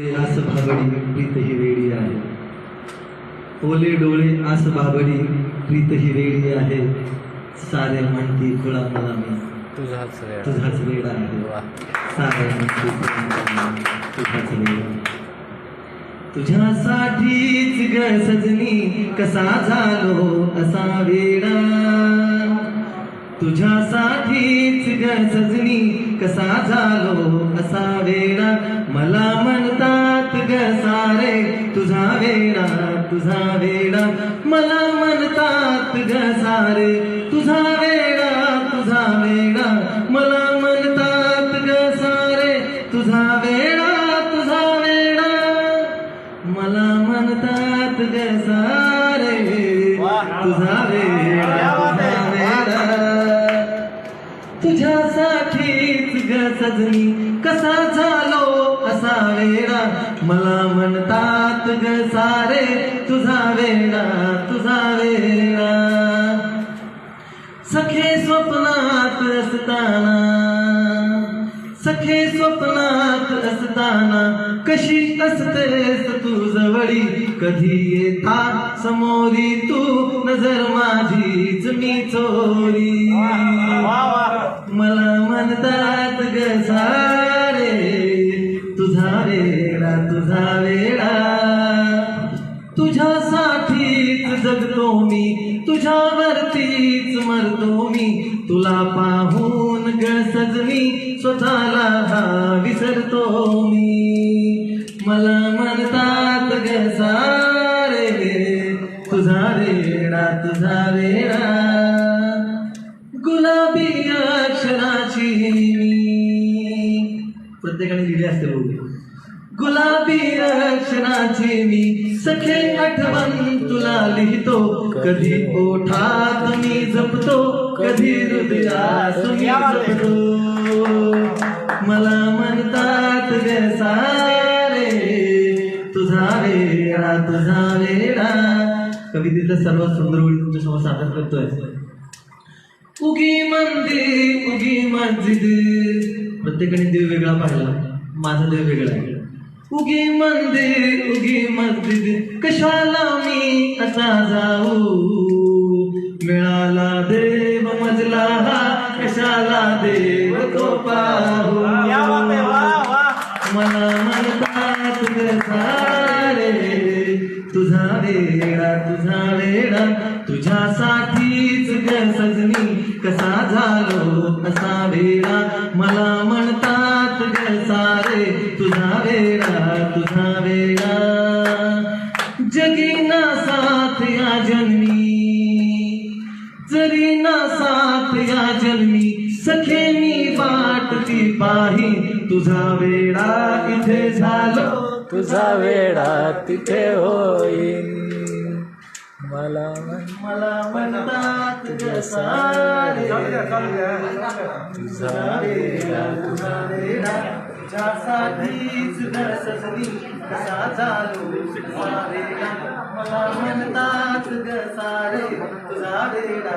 आस भाबडी प्रीत ही वेडी आहे. ओले डोळे आस भाबडी प्रीत ही वेडी आहे. सारे म्हणती खुळा मला मी. तुझाच तुझाच वेडा आहे. सारे म्हणती तुझाच वेडा तुझ्यासाठीच ग सजनी कसा झालो असा वेडा. तुझ्यासाठीच ग सजनी कसा झालो असा वेडा. मला तुझा वेडा मला म्हणतात ग सारे. तुझा वेडा तुझा वेडा मला म्हणतात ग सारे. तुझा वेडा तुझा वेडा मला म्हणतात ग सारे. तुझा वेडा तुझा वेडा. तुझ्यासाठीच सजनी कसा झालो असा वेडा. मला म्हणतात ग सारे तुझा वेडा तुझा वेडा. सखे स्वप्नात असताना सखे स्वप्नात असताना कशी असतेस तू जवळी? कधी येता समोरी तू नजर माझीच मी चोरी. मला म्हणतात ग सारे तुझा तुझा वेळा. तुझ्यासाठीच जगतो मी तुझ्यावरतीच मरतो मी. तुला पाहून ग मी स्वतःला हा विसरतो मी. मला म्हणतात ग तुझा वेळा तुझा वेळा. गुलाबी अक्षराची मी. प्रत्येकाने लिहिले असते बघू गुलाबी अक्षराची मी सखे आठवण तुला लिहितो. कधी ओठात मी जपतो कधी हृदयात मी जपतो. मला म्हणतात ग सारे तुझा वेडा तुझा वेडा. कवितेतल्या सर्वात सुंदर ओळी तुमच्यासमोर सादर करतोय. उगी मंदिर उगी मस्जिद. प्रत्येकाने देव वेगळा पाहिला. माझा देव वेगळा आहे. उगी मंदिर उगी मस्जिद कशाला मी असा जाऊ? मिळाला देव मजला हा कशाला देव तो पाहू? मला म्हणतात सारे तुझा वेडा तुझा वेडा तुझ्यासाठीच ग सजनी कसा झालो असा वेडा? मला तुझा वेडा जगी ना साथ या जन्मी। जरी ना साथ या जन्मी। सखे मी वाट ती पाही। तुझा वेडा इथे झालो। तुझा वेडा तिथे होईन। मला मला म्हणतात सारे तुझा वेडा तुझा वेडा. तुझ्यासाठीच ग सजनी कसा झालो सारे मला म्हणतात ग सारे तुझा रेडा